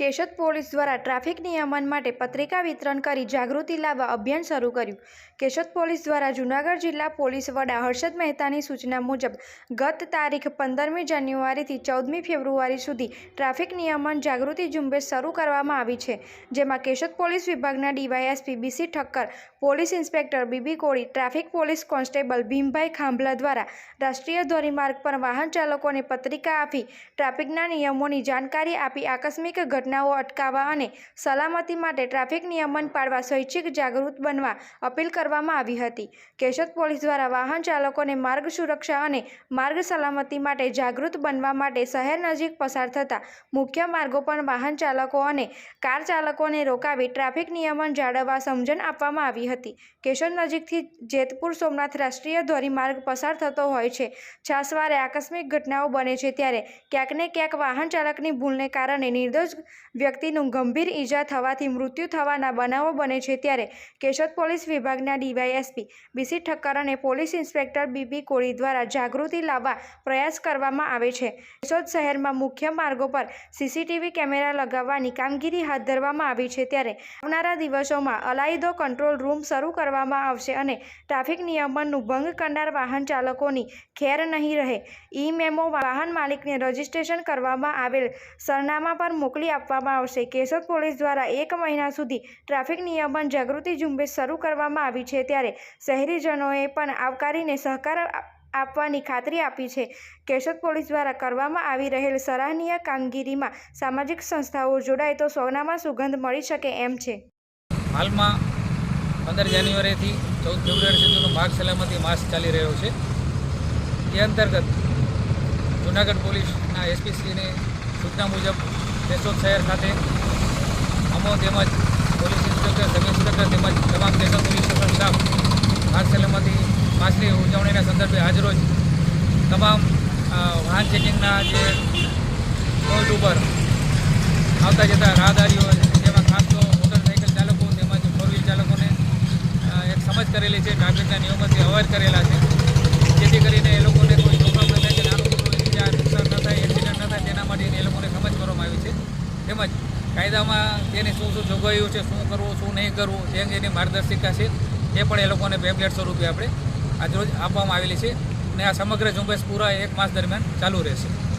Keshod police દ્વારા traffic નિયમન માટે પત્રિકા વિતરણ કરી જાગૃતિ લાવવા અભિયાન શરૂ કર્યું. કેશોદ પોલીસ દ્વારા જૂનાગઢ જિલ્લા પોલીસ વડા હર્ષદ મહેતાની સૂચના મુજબ, ગત તારીખ પંદરમી જાન્યુઆરીથી ચૌદમી ફેબ્રુઆરી સુધી ટ્રાફિક નિયમન જાગૃતિ ઝુંબેશ શરૂ કરવામાં આવી છે, જેમાં કેશોદ પોલીસ વિભાગના DYSP BC Thakkar, police inspector BB Koli, traffic police constable Bhimbhai Khambhala દ્વારા રાષ્ટ્રીય ધોરીમાર્ગ પર વાહન ચાલકોને પત્રિકા આપી ટ્રાફિકના નિયમોની જાણકારી આપી આકસ્મિક ઘટનાઓ અટકાવવા અને સલામતી માટે ટ્રાફિક નિયમન પાળવા સ્વૈચ્છિક જાગૃત બનવા અપીલ કરવામાં આવી હતી. કેશોદ પોલીસ દ્વારા વાહન ચાલકોને માર્ગ સુરક્ષા અને માર્ગ સલામતી માટે જાગૃત બનવા માટે શહેર નજીક પસાર થતા મુખ્ય માર્ગો પર વાહન ચાલકો અને કાર ચાલકોને રોકાવી ટ્રાફિક નિયમન જાળવવા સમજણ આપવામાં આવી હતી. કેશોદ નજીકથી જેતપુર સોમનાથ રાષ્ટ્રીય ધોરીમાર્ગ પસાર થતો હોય છે. છાસવારે આકસ્મિક ઘટનાઓ બને છે ત્યારે ક્યાંક ને ક્યાંક વાહન ચાલકની ભૂલને કારણે નિર્દોષ વ્યક્તિનું ગંભીર ઈજા થવાથી મૃત્યુ થવાના બનાવો બને છે ત્યારે કેશોદ પોલીસ વિભાગના ડીવાયએસપી બીસી ઠક્કર અને પોલીસ ઇન્સ્પેક્ટર બીબી કોળી દ્વારા જાગૃતિ લાવવા પ્રયાસ કરવામાં આવે છે. કેશોદ શહેરમાં મુખ્ય માર્ગો પર સીસીટીવી કેમેરા લગાવવાની કામગીરી હાથ ધરવામાં આવી છે ત્યારે આવનારા દિવસોમાં અલાયદો કંટ્રોલ રૂમ શરૂ કરવામાં આવશે અને ટ્રાફિક નિયમનનું ભંગ કરનાર વાહન ચાલકોની ખેર નહીં રહે. ઈ મેમો વાહન માલિકને રજીસ્ટ્રેશન કરવામાં આવેલ સરનામા પર મોકલી આપવામાં આવશે. કેશોદ પોલીસ દ્વારા એક મહિના સુધી ટ્રાફિક નિયમન જાગૃતિ ઝુંબેશ શરૂ કરવામાં આવી છે ત્યારે શહેરીજનોએ પણ આવકારીને સહકાર આપવાની ખાતરી આપી છે. કેશોદ પોલીસ દ્વારા કરવામાં આવી રહેલ સરાહનીય કામગીરીમાં સામાજિક સંસ્થાઓ જોડાય તો સોનામાં સુગંધ મળી શકે એમ છે. હાલમાં પંદર જાન્યુઆરીથી ચૌદ ફેબ્રુઆરી સુધીનો માર્ગ સલામતી માસ ચાલી રહ્યો છે. એ અંતર્ગત જૂનાગઢ પોલીસના એસપીશ્રીની સૂચના મુજબ કેશોદ શહેર ખાતે. અમો તેમજ પોલીસ ઇન્સ્પેક્ટર સબ ઇન્સ્પેક્ટર તેમજ તમામ કેશોદ પોલીસ સ્ટેશન સ્ટાફ સલામતી માસની ઉજવણીના સંદર્ભે આજરોજ તમામ વાહન ચેકિંગના જે પોઈન્ટ ઉપર આવતા જતા રાહદારીઓ જેમાં ખાસ તો મોટરસાઇકલ ચાલકો તેમજ ફોર વ્હીલ ચાલકોને એક સમજ કરેલી છે. ટ્રાફિકના નિયમોથી અવેર કરેલા છે. જેથી કરીને એ લોકોને કોઈ જોખમ ન થાય કે નાનું મોટું ઈજા નુકસાન ન થાય એક્સિડન્ટ ન થાય તેના માટે એ લોકોને સમજ કરવામાં આવી છે તેમજ કાયદામાં તેની શું શું જોગવાઈઓ છે, શું કરવું, શું નહીં કરવું તે અંગેની માર્ગદર્શિકા છે, એ પણ એ લોકોને પેમ્પલેટ સ્વરૂપે આપણે આજરોજ આપવામાં આવેલી છે. અને આ સમગ્ર ઝુંબેશ પૂરા એક માસ દરમિયાન ચાલુ રહેશે.